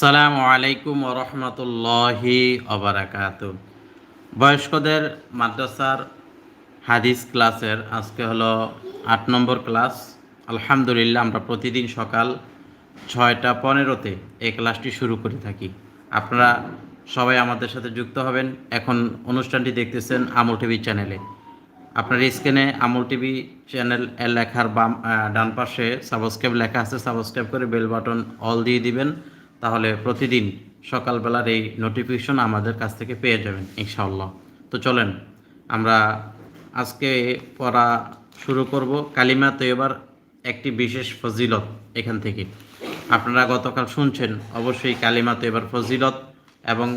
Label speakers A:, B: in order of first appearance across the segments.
A: সালামু আলাইকুম রহমতুল্লাহি অবরাকাত বয়স্কদের মাদ্রাসার হাদিস ক্লাসের আজকে হলো আট নম্বর ক্লাস। আলহামদুলিল্লাহ, আমরা প্রতিদিন সকাল ছয়টা পনেরোতে এই ক্লাসটি শুরু করে থাকি। আপনারা সবাই আমাদের সাথে যুক্ত হবেন। এখন অনুষ্ঠানটি দেখতেছেন আমল টিভি চ্যানেলে। আপনার স্ক্রিনে আমল টিভি চ্যানেল লেখার বাম ডান পাশে সাবস্ক্রাইব লেখা আছে, সাবস্ক্রাইব করে বেল বাটন অল দিয়ে দিবেন। তাহলে প্রতিদিন সকালবেলার এই নোটিফিকেশন আমাদের কাছ থেকে পেয়ে যাবেন, ইনশাআল্লাহ। তো চলেন, আমরা আজকে পড়া শুরু করব কালিমা তৈবার একটি বিশেষ ফজিলত এখান থেকে। আপনারা গতকাল শুনছেন, অবশ্যই কালিমা তৈবার ফজিলত এবং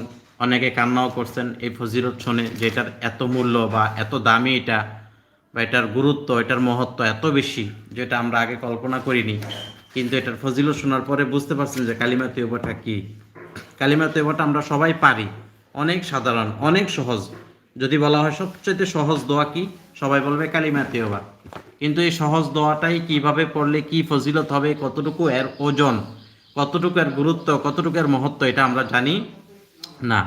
A: অনেকে কান্নাও করছেন এই ফজিলত শুনে যে এটার এত মূল্য বা এত দামি এটা বা এটার গুরুত্ব, এটার মহত্ব এত বেশি, যেটা আমরা আগে কল্পনা করিনি। কিন্তু এটার ফজিলত শোনার পরে বুঝতে পারছেন যে কালিমা তৈবাটা কি? কালিমা তৈবাটা আমরা সবাই পারি। অনেক সাধারণ, অনেক সহজ। যদি বলা হয় সবচেয়ে সহজ দোয়া কি? সবাই বলবে কালিমা তৈবা কিন্তু এই সহজ দোয়াটাই কীভাবে পড়লে কি ফজিলত হবে, কতটুকু এর ওজন, কতটুকু এর গুরুত্ব, কতটুকু এর মহত্ব, এটা আমরা জানি না।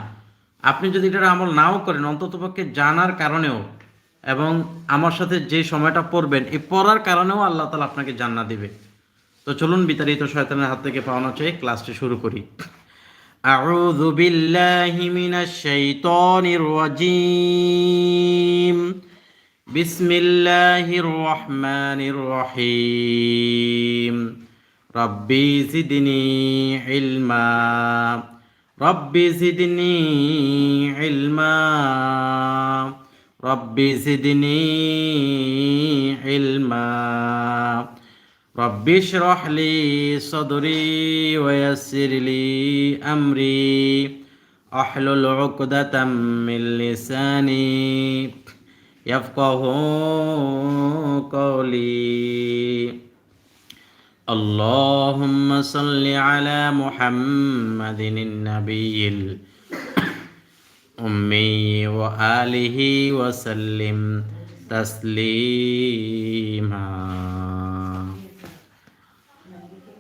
A: আপনি যদি এটার আমল নাও করেন, অন্ততপক্ষে জানার কারণেও এবং আমার সাথে যে সময়টা পড়বেন এই পড়ার কারণেও আল্লাহ তালা আপনাকে জান্নাত দিবে। তো চলুন বিতাড়িত শয়তানের হাত থেকে পাওয়ানো চাই ক্লাসটি শুরু করি أعوذ بالله من الشيطان الرجيم بسم الله الرحمن الرحيم ربي زدني علما ربي زدني علما ربي زدني علما رب اشرح لي صدري ويسر لي أمري. أحلل عقدة من لساني. يفقه قولي. اللهم صل على محمد النبي الأمي وآله وسلم تسليما.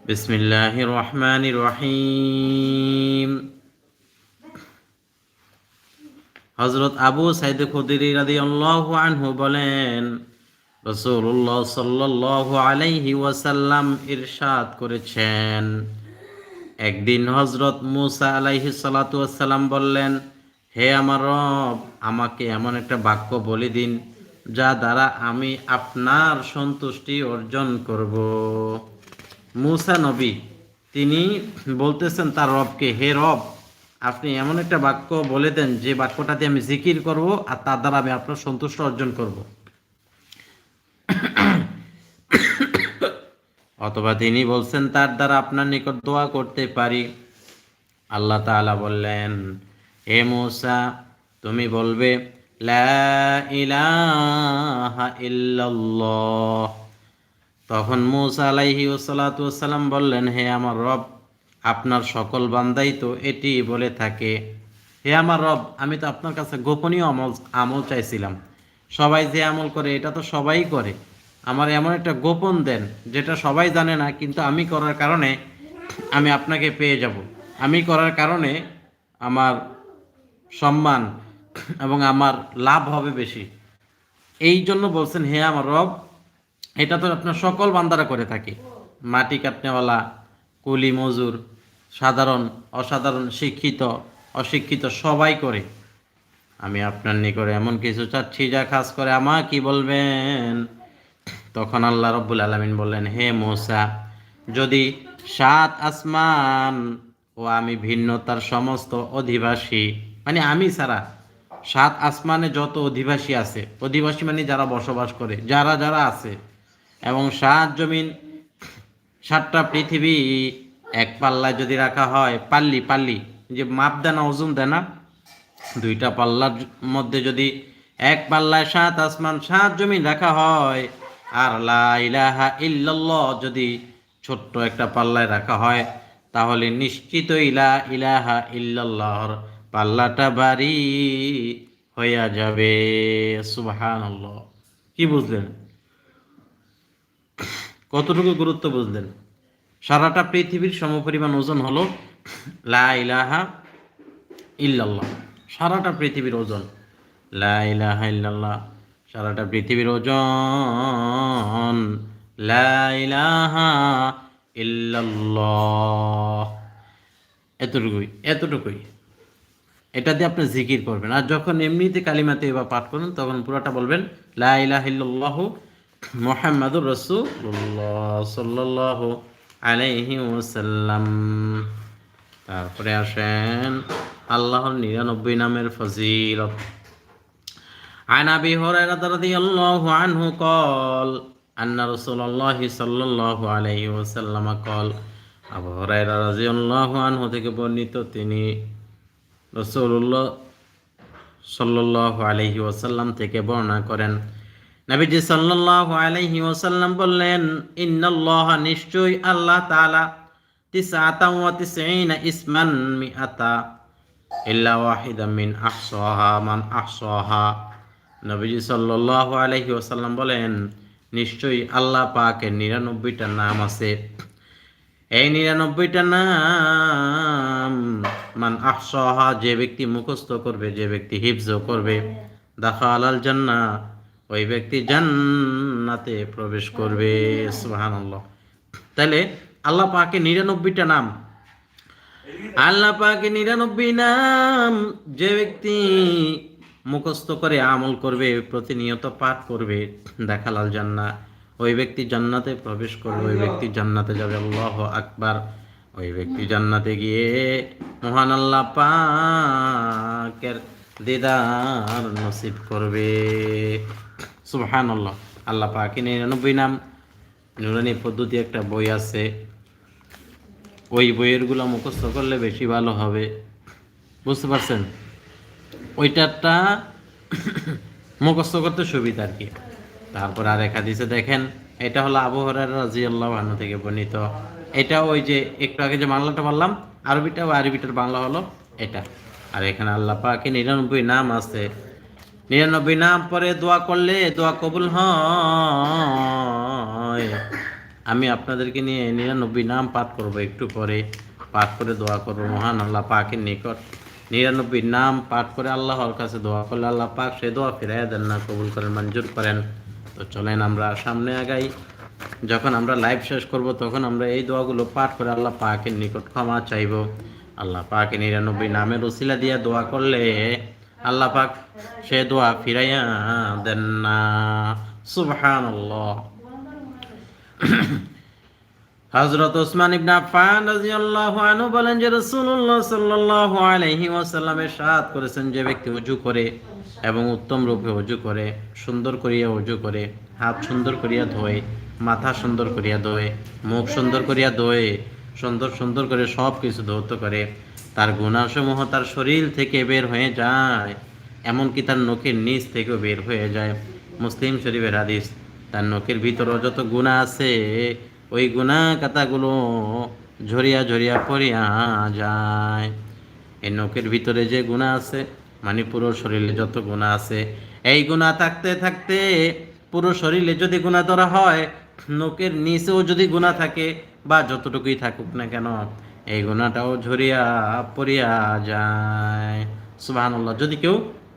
A: বিসমিল্লাহ রহমান রহিম হজরত আবু সাইদ খুদিরি রাদি আনহু বলেন রসুল্লাহ সাল্লাহ আলাইহি ওয়াসাল্লাম ইরশাদ করেছেন। একদিন হজরত মুসা আলাইহি সালাতাম বললেন, হে আমার রব, আমাকে এমন একটা বাক্য বলে দিন, যা দ্বারা আমি আপনার সন্তুষ্টি অর্জন করব। মুসা নবী, তিনি বলতেছেন তার রবকে, হে রব, আপনি এমন একটা বাক্য বলে দেন যে বাক্যটাতে আমি জিকির করব আর তার দ্বারা আমি আপনার সন্তুষ্ট অর্জন করব। অথবা তিনি বলছেন, তার দ্বারা আপনার নিকট দোয়া করতে পারি। আল্লাহ তাআলা বললেন, হে মূসা, তুমি বলবে, লা ইলাহা ইল্লাল্লাহ। তখন মৌসা আলাইহি ওসালাতাম বললেন, হে আমার রব, আপনার সকল বান্দাই তো এটি বলে থাকে। হে আমার রব, আমি তো আপনার কাছে গোপনীয় আমল আমল চাইছিলাম। সবাই যে আমল করে, এটা তো সবাই করে। আমার এমন একটা গোপন দেন, যেটা সবাই জানে না, কিন্তু আমি করার কারণে আমি আপনাকে পেয়ে যাব। আমি করার কারণে আমার সম্মান এবং আমার লাভ হবে বেশি। এই জন্য বলছেন, হে আমার রব এটা তো আপনার সকল বান্দারা করে থাকে। মাটি কাটনেওয়ালা, কুলি, মজুর, সাধারণ, অসাধারণ, শিক্ষিত, অশিক্ষিত সবাই করে। আমি আপনার নিকটে এমন কিছু চাচ্ছি যা খাস করে আমা কি বলবেন। তখন আল্লাহ রব্বুল আলমিন বললেন, হে মোসা, যদি সাত আসমান ও আমি ভিন্নতার সমস্ত অধিবাসী মানে আমি ছাড়া সাত আসমানে যত অধিবাসী আছে, অধিবাসী মানে যারা বসবাস করে, যারা যারা আছে এবং সাত জমিন, সাতটা পৃথিবী এক পাল্লায় যদি রাখা হয়, পাল্লি পাল্লি যে মাপ দেয় না ওজন দেয় না? দুইটা পাল্লার মধ্যে যদি এক পাল্লায় সাত আসমান, সাত জমিন রাখা হয়, আর লা ইলাহা ইল্লাল্লাহ যদি ছোট্ট একটা পাল্লায় রাখা হয়, তাহলে নিশ্চিত ইলা ইলাহা ইল্লাল্লাহর পাল্লাটা বাড়ি হইয়া যাবে। সুবহানাল্লাহ। কি বুঝলেন? কতটুকু গুরুত্ব বুঝলেন? সারাটা পৃথিবীর সমপরিমাণ ওজন হলো লা ইলাহা ইল্লাল্লাহ। সারাটা পৃথিবীর ওজন। লা ইলাহা ইল্লাল্লাহ। সারাটা পৃথিবীর ওজন। লা ইল্লাল্লাহ। এতটুকুই এতটুকুই। এটা দিয়ে আপনি জিকির করবেন। আর যখন এমনিতে কালিমাতে এবার পাঠ করবেন, তখন পুরোটা বলবেন, লা ইলাহা মুহাম্মাদুর রাসূলুল্লাহ সাল্লাল্লাহু আলাইহি ওয়াসাল্লাম তারপরে আসেন আল্লাহর নিরানব্বই নামের ফজিলত عن ابي هريره رضي الله عنه قال ان رسول الله صلى الله عليه وسلم قال আবু হুরায়রা রাদিয়াল্লাহু আনহু থেকে বর্ণিত তিনি রাসূলুল্লাহ সাল্লাল্লাহু আলাইহি ওয়াসাল্লাম থেকে বর্ণনা করেন নবীজি সাল্লাল্লাহু আলাইহি ওয়াসাল্লাম বললেন, ইন্নাল্লাহা নিশ্চয়ই আল্লাহ তাআলা তিসআতা ওয়া তিসঈনা ইসমান মিআতা। ইল্লা ওয়াহিদা মিন আহসাহা, মান আহসাহা। নবীজি সাল্লাল্লাহু আলাইহি ওয়াসাল্লাম বলেন, নিশ্চয়ই আল্লাহ পাকের নিরানব্বইটা নাম আছে। এই নিরানব্বইটা নাম মান আহসাহা, যে ব্যক্তি মুখস্থ করবে, যে ব্যক্তি হিফজ করবে দেখা আলাল জান্না ওই ব্যক্তি জান্নাতে প্রবেশ করবে, সুবহানাল্লাহ। তাহলে আল্লাহ পাকে নিরানব্বইটা নাম। আল্লাহ পাকে নিরানব্বই নাম যে ব্যক্তি মুখস্থ করে আমল করবে, প্রতিনিয়ত পাঠ করবে দেখালাল জান্না ওই ব্যক্তি জান্নাতে প্রবেশ করবে, ওই ব্যক্তি জান্নাতে যাবে, আল্লাহ আকবার। ওই ব্যক্তি জান্নাতে গিয়ে মহান আল্লাহ পাকের দিদার নসিব করবে। সুবহান আল্লাহ পাকে নিরানব্বই নাম নুরানি পদ্ধতি একটা বই আছে। ওই বইয়েরগুলো মুখস্থ করলে বেশি ভালো হবে। বুঝতে পারছেন? ওইটারটা মুখস্থ করতে সুবিধা আর কি। তারপর আর এক হাদিসে দেখেন, এটা হলো আবু হরার রাজি আল্লাহ আনু থেকে বর্ণিত। এটা ওই যে একটু আগে যে বাংলাটা বললাম আরবিটা আরবিটার বাংলা হলো এটা। আর এখানে আল্লাহ পাকে নিরানব্বই নাম আছে। নিরানব্বই নাম পরে দোয়া করলে দোয়া কবুল হয়। আমি আপনাদেরকে নিয়ে নিরানব্বই নাম পাঠ করব একটু পরে। পাঠ করে দোয়া করব, মহান আল্লাহ পাকের নিকট। নিরানব্বই নাম পাঠ করে আল্লাহর কাছে দোয়া করলে আল্লাহ পাক সে দোয়া ফিরাই দেন না, কবুল করেন, মঞ্জুর করেন। তো চলেন আমরা সামনে আগাই। যখন আমরা লাইভ শেষ করব, তখন আমরা এই দোয়াগুলো পাঠ করে আল্লাহ পাকের নিকট ক্ষমা চাইব। আল্লাহ পাকে নিরানব্বই নামের ওসিলা দিয়ে দোয়া করলে আল্লাহ পাক সে দোয়া ফিরাইয়া দেন না। সুবহানাল্লাহ। হযরত ওসমান ইবনে আফফান রাদিয়াল্লাহু আনহু বলেন যে রাসূলুল্লাহ সাল্লাল্লাহু আলাইহি ওয়াসাল্লাম ইরশাদ করেছেন যে ব্যক্তি ওযু করে এবং উত্তম রূপে ওযু করে, সুন্দর করিয়া ওযু করে, হাত সুন্দর করিয়া ধোয়, মাথা সুন্দর করিয়া ধোয়, মুখ সুন্দর করিয়া ধোয়, সুন্দর সুন্দর করে সব কিছু ধৌত করে তার গুণাসমূহ তার শরীর থেকে বের হয়ে যায়, এমনকি তার নখের নিচ থেকেও বের হয়ে যায়। মুসলিম শরীফের হাদিস, তার নখের ভিতরও যত গুণা আছে, ওই গুণা কাতাগুলো ঝরিয়া ঝরিয়া পড়িয়া যায়। এই নখের ভিতরে যে গুণা আছে মানে পুরো শরীরে যত গুণা আছে, এই গুণা থাকতে থাকতে পুরো শরীরে যদি গুণা ধরা হয়, নখের নিচেও যদি গুণা থাকে, বা যতটুকুই থাকুক না কেন এই গুণাটাও ঝরিয়া পড়িয়া যায়। সুবহানাল্লাহ, যদি কেউ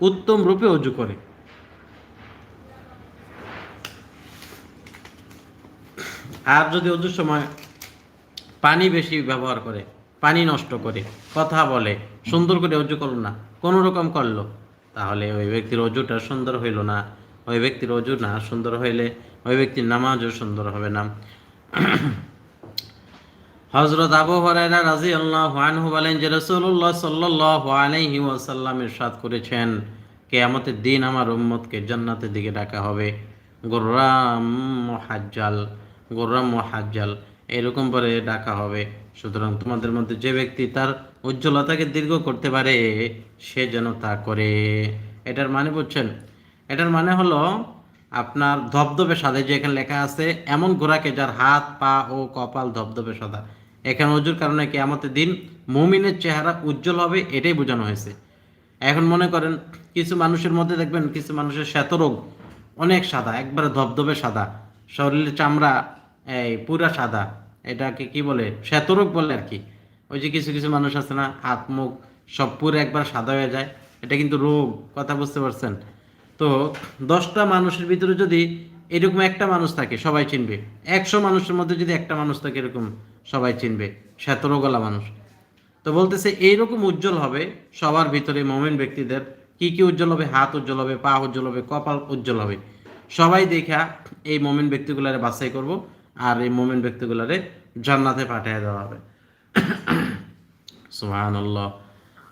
A: উত্তম রূপে অজু করে। আর যদি অজুর সময় পানি বেশি ব্যবহার করে, পানি নষ্ট করে, কথা বলে, সুন্দর করে অজু করল না, কোনো রকম করল, তাহলে ওই ব্যক্তির অজুটা সুন্দর হইল না। ওই ব্যক্তির অজু না সুন্দর হইলে ওই ব্যক্তির নামাজও সুন্দর হবে না। হজরত আবু হরাইরা রাজি আল্লাহ আনহু বলেন যে রসুল্লাহ সাল্লাহ আলাইহি ওয়াসাল্লাম ইরশাদ করেছেন, কেয়ামতের দিন আমার উম্মতকে জান্নাতের দিকে ডাকা হবে। গোর্রাম হাজ্জাল গোর্রাম হাজ্জাল এরকম করে ডাকা হবে। সুতরাং তোমাদের মধ্যে যে ব্যক্তি তার উজ্জ্বলতাকে দীর্ঘ করতে পারে, সে যেন তা করে। এটার মানে বুঝছেন? এটার মানে হলো আপনার ধবধবে সাদা যে এখানে লেখা আছে, এমন ঘোড়াকে যার হাত, পা ও কপাল ধবধবে সাদা। এখানে অজুর কারণে কেয়ামতের দিন মুমিনের চেহারা উজ্জ্বল হবে, এটাই বোঝানো হয়েছে। এখন মনে করেন, কিছু মানুষের মধ্যে দেখবেন, কিছু মানুষের শ্বেতরোগ অনেক সাদা, একবারে ধবধবে সাদা। শরীরের চামড়া, এই পুরা সাদা। এটাকে কি বলে? শ্বেতরোগ বলে আর কি। ওই যে কিছু কিছু মানুষ আছে না, হাত, মুখ সব পুরো একবার সাদা হয়ে যায়। এটা কিন্তু রোগ, কথা বুঝতে পারছেন? তো দশটা মানুষের ভিতরে যদি এরকম একটা মানুষ থাকে, সবাই চিনবে। একশো মানুষের মধ্যে যদি একটা মানুষ থাকে, এরকম সবাই চিনবে, শ্বেতরোগলা মানুষ। তো বলতেছে, এইরকম উজ্জ্বল হবে, সবার ভিতরে মমিন ব্যক্তিদের কি কি উজ্জ্বল হবে? হাত উজ্জ্বল হবে, পা উজ্জ্বল হবে, কপাল উজ্জ্বল হবে। সবাই দেখা এই মমিন ব্যক্তিগুলারে বাছাই করব আর এই মমিন ব্যক্তিগুলারে জান্নাতে পাঠিয়ে দেওয়া হবে। সুহান আল্লাহ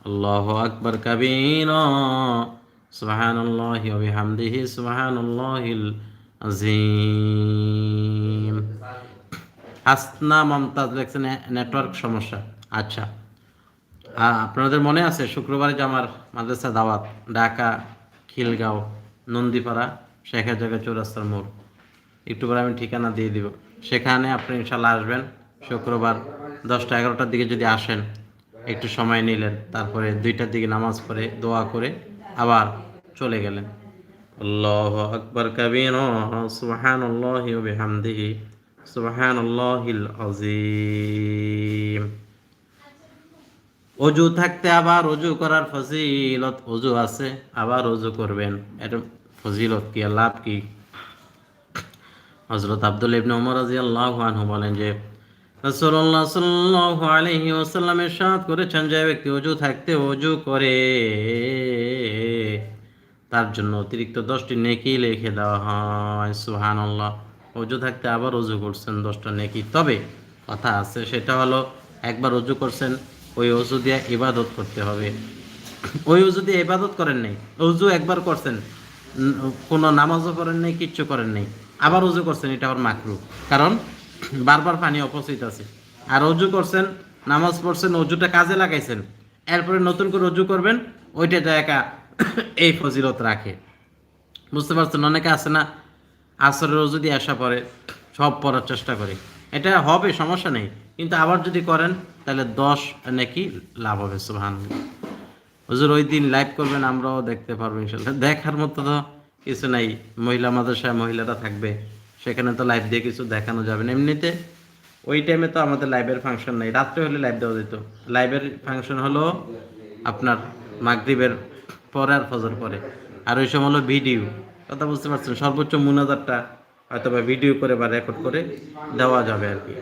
A: আল্লাহ আকবর কবির। সুহান আল্লাহ হামদিহি সুহান আল্লাহিল আজিম। হাসনা মমতাজ লেখছেন নেটওয়ার্ক সমস্যা। আচ্ছা। আপনাদের মনে আছে, শুক্রবারে যে আমার মাদ্রাসা দাওয়াত, ঢাকা, খিলগাঁও, নন্দীপাড়া শেখের জায়গায় চৌরাস্তার মোড়। একটু পরে আমি ঠিকানা দিয়ে দিব। সেখানে আপনি ইনশাল্লাহ আসবেন। শুক্রবার দশটা এগারোটার দিকে যদি আসেন, একটু সময় নিলেন, তারপরে দুইটার দিকে নামাজ পড়ে, দোয়া করে আবার চলে গেলেন। আল্লাহ আকবর কবির সুবহান আল্লাহ বিহামদিহি সুবহান আল্লাহিল আজিম অজু থাকতে আবার অজু করার ফজিলত অজু আছে, আবার অজু করবেন। এটা ফজিলত কি লাভ কি? হজরত আব্দুল ইবনে ওমর রাদিয়াল্লাহু আনহু বলেন যে, রাসূলুল্লাহ সাল্লাল্লাহু আলাইহি ওয়াসাল্লাম ইরশাদ করেছেন, যে ব্যক্তি অজু থাকতে অজু করে তার জন্য অতিরিক্ত দশটি নেকি লিখে দেওয়া হয়, সুবহানাল্লাহ। অজু থাকতে আবার অজু করছেন দশটা নেকি। তবে কথা আছে, সেটা হলো একবার অজু করছেন, ওই অজু দিয়ে ইবাদত করতে হবে। ওই অজু দিয়ে ইবাদত করেন নাই, অজু একবার করছেন, কোনো নামাজও করেন নাই, কিচ্ছু করেন নাই, আবার অজু করছেন, এটা আবার মাকরু। কারণ বারবার পানি অপচিত আছে। আর অজু করছেন, নামাজ পড়ছেন, অজুটা কাজে লাগাইছেন, এরপরে নতুন করে অজু করবেন, ওইটা জায়গা এই ফজিলত রাখে। বুঝতে পারছেন? অনেকে আছে না, আসরের যদি আসা পরে সব পড়ার চেষ্টা করে। এটা হবে, সমস্যা নেই। কিন্তু আবার যদি করেন, তাহলে দশ নাকি লাভ হবে সুহান হুজুর, ওই দিন লাইভ করবেন, আমরাও দেখতে পারব ইনশাল্লাহ দেখার মতো তো কিছু নাই। মহিলা মাদ্রাসায় মহিলারা থাকবে, সেখানে তো লাইভ দিয়ে কিছু দেখানো যাবে না। এমনিতে ওই টাইমে তো আমাদের লাইভের ফাংশন নেই। রাত্রে হলে লাইভ দেওয়া যেত। লাইভের ফাংশন হলো আপনার মাগরিবের পরে আর ফজর পরে। আর ওই সময় হলো ভিডিও কথা বুঝতে পারছেন? সর্বোচ্চ মুনাজারটা হয়তো বা ভিডিও করে বা রেকর্ড করে দেওয়া যাবে আর কি।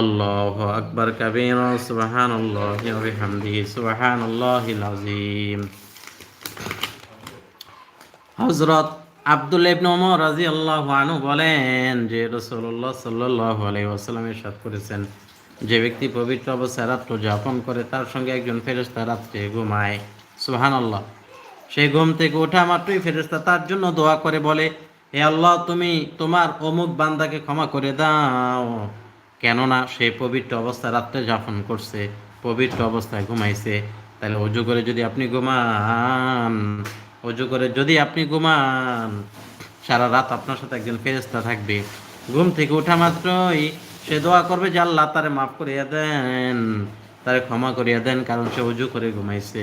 A: আল্লাহ আকবর কাবীর সুবহান আল্লাহ বিহামদিহি সুবহান আল্লাহিল আযীম। হযরত আব্দুল ইবনে ওমর রাদিয়াল্লাহু আনহু বলেন যে রাসূলুল্লাহ সাল্লাল্লাহু আলাইহি ওয়াসাল্লাম ইরশাদ করেছেন, যে ব্যক্তি পবিত্র অবস্থায় রাত্র যাপন করে, তার সঙ্গে একজন ফেরেশতা রাত্রে ঘুমায়। সুবহানাল্লাহ। সেই ঘুম থেকে ওঠা মাত্রই ফেরেশতা তার জন্য দোয়া করে বলে, হে আল্লাহ, তুমি তোমার অমুক বান্দাকে ক্ষমা করে দাও। কেননা সে পবিত্র অবস্থায় রাত্রে যাপন করছে, পবিত্র অবস্থায় ঘুমাইছে। তাহলে অজু করে যদি আপনি ঘুমান, অজু করে যদি আপনি ঘুমান, সারা রাত আপনার সাথে একজন ফেরেস্তা থাকবে। ঘুম থেকে ওঠা মাত্রই সে দোয়া করবে যে, আল্লাহ তারে মাফ করিয়া দেন, তারে ক্ষমা করিয়া দেন, কারণ সে অজু করে ঘুমাইছে।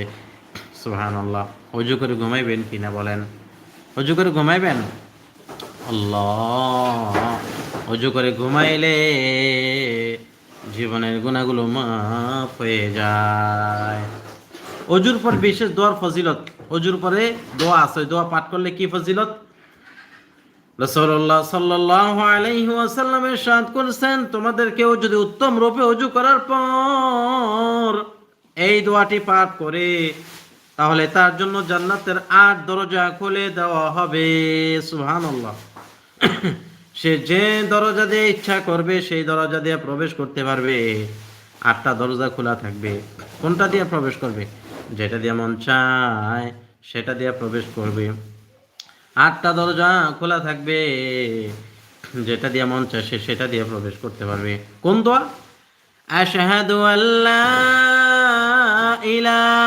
A: সুহান আল্লাহ অজু করে ঘুমাইবেন কিনা বলেন? অজু করে ঘুমাইবেন? আল্লাহ। অজু করে ঘুমাইলে জীবনের গুণাগুলো মাফ হয়ে যায়। অজুর পর বিশেষ দোয়ার ফজিলত। অজুর পরে দোয়া আছে দোয়া পাঠ করলে কি ফজিলত? রাসূলুল্লাহ সাল্লাল্লাহু আলাইহি ওয়াসাল্লাম ইরশাদ করেছেন তোমাদের কেউ যদি উত্তম রূপে অজু করার পর এই দোয়াটি পাঠ করে তাহলে তার জন্য জান্নাতের আট দরজা খুলে দেওয়া হবে। সুবহানাল্লাহ। সে যে দরজা দিয়ে ইচ্ছা করবে, সেই দরজা দিয়ে প্রবেশ করতে পারবে। আটটা দরজা খোলা থাকবে। কোনটা দিয়ে প্রবেশ করবে? যেটা দিয়ে মন চায়, সেটা দিয়ে প্রবেশ করবে। আটটা দরজা খোলা থাকবে। যেটা দিয়ে মন চায়, সে সেটা দিয়ে প্রবেশ করতে পারবে। কোন দোয়া? আশহাদু আল্লাহ ইলাহা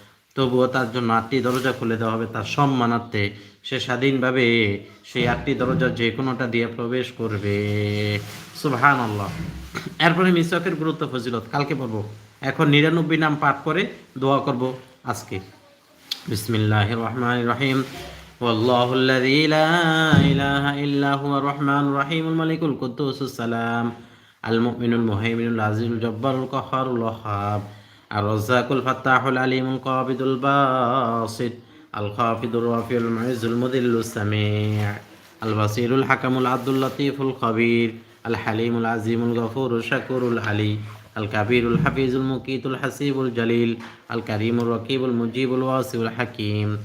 A: তবুও তার জন্য আটটি দরজা খুলে দেওয়া হবে তার সম্মানার্থে সে স্বাধীনভাবে সেই আটটি দরজা যে কোনোটা দিয়ে প্রবেশ করবে সুবহান আল্লাহ এরপরে মিসওয়াকের গুরুত্ব ফজিলত কালকে পড়বো এখন নিরানব্বই নাম পাঠ করে দোয়া করব আজকে বিসমিল্লাহ রহমান রহিম والله الذي لا إله إلا هو الرحمن الرحيم الملك القدوس السلام المؤمن المهيمن العزيز الجبار القهار الوهاب الرزاق الفتاح العليم القابض الباسط الخافض الرافع المعز المذل السميع البصير الحكم العبد اللطيف الخبير الحليم العظيم الغفور الشكور العلي الكبير الحفيظ المقيت الحسيب الجليل الكريم الرقيب المجيب الواسع الحكيم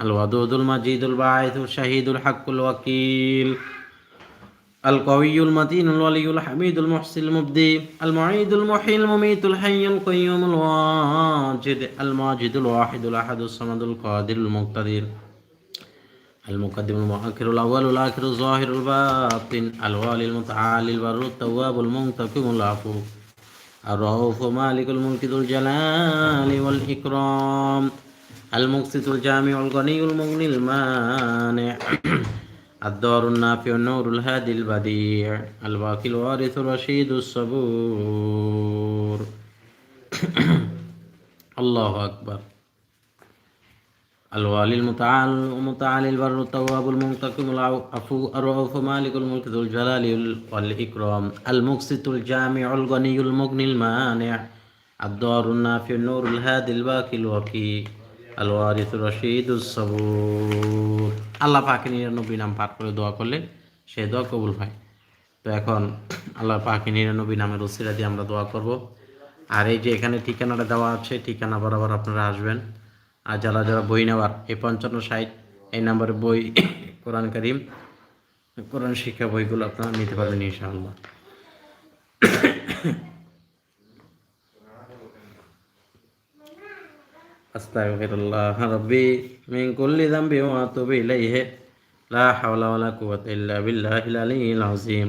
A: الودود المجيد الباعث الشهيد الحق الوكيل القوي المتين الولي الحميد المحسن المبدي المعيد المحيي المميت الحي القيوم الواجد الماجد الواحد الأحد الصمد القادر المقتدر المقدم المؤخر الأول الآخر الظاهر الباطن الوالي المتعالي البر التواب المنتقم العفو الرؤوف مالك الملك ذو الجلال والإكرام المقسط الجامع الغني المغني المانع الدار النافع النور الهادي البديع الباقي الوارث الرشيد الصبور. الله أكبر. الوالي المتعال المتعالي البر التواب المنتقم العفو الرؤوف مالك الملك ذو الجلال والإكرام. المقسط الجامع الغني المغني المانع. الدار النافع النور الهادي الباقي الوكي আল্লাহ পাকে নিরানব্বই নাম পাঠ করে দোয়া করলে সে দোয়া কবুল হয়। তো এখন আল্লাহ পাকে নিরানব্বই নামের ওসিরা দিয়ে আমরা দোয়া করব। আর এই যে এখানে ঠিকানাটা দেওয়া আছে, ঠিকানা বরাবর আপনারা আসবেন। আর যারা যারা বই নেওয়ার, এই পঞ্চান্ন সাইট এই নাম্বারে বই, কোরআন করিম, কোরআন শিক্ষা বইগুলো আপনারা নিতে পারবেন ইনশাআল্লাহ। أستغفر الله ربي من كل ذنب وأتوب إليه. لا حول ولا قوة إلا بالله العلي العظيم.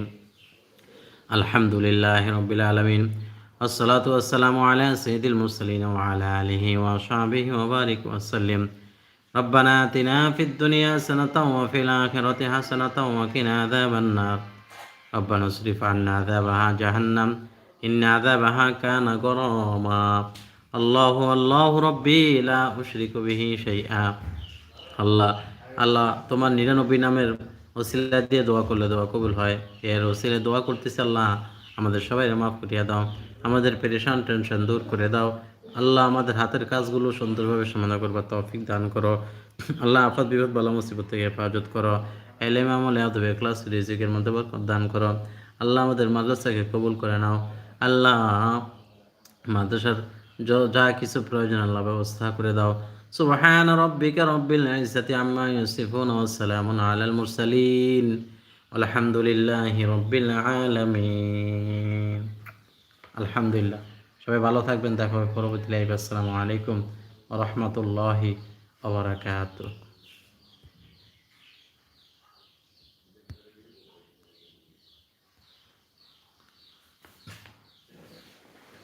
A: الحمد لله رب العالمين. والصلاة والسلام على سيد المرسلين وعلى آله وصحبه وبارك وسلم. ربنا آتنا في الدنيا حسنة وفي الآخرة حسنة وقنا عذاب النار. ربنا اصرف عنا عذابها جهنم. إن عذابها كان غراما. আল্লাহ আল্লাহ রব্বি কবি উশরিক আল্লাহ আল্লাহ তোমার নিরানব্বই নামের ওসিলা দিয়ে দোয়া করলে দোয়া কবুল হয়। এর ওসিলে দোয়া করতেছে আল্লাহ, আমাদের সবাই মাফ করিয়া দাও। আমাদের পেরেশান, টেনশন দূর করে দাও। আল্লাহ আমাদের হাতের কাজগুলো সুন্দরভাবে সমাধান করবার তফিক দান করো। আল্লাহ আফাত, বিপদ, বলা, মুসিবত থেকে হেফাজত করো। এলেম, আমলে, আদবে ক্লাস রিজিকের মধ্যে দান করো। আল্লাহ আমাদের মাদ্রাসাকে কবুল করে নাও। আল্লাহ মাদ্রাসার য- কিছু প্রয়োজন, আল্লাহ ব্যবস্থা করে দাও। সুবহান রব্বিকা রব্বিল ইজ্জাতি আম্মা ইউসিফুন ওয়া সালামুন আলাল মুরসালিন। আলহামদুলিল্লাহি রব্বিল আলামিন। আলহামদুলিল্লাহ। সবাই ভালো থাকবেন, দেখা হবে পরবর্তী লাইভ। আসসালামু আলাইকুম ওয়া রাহমাতুল্লাহি ওয়া বারাকাতুহু।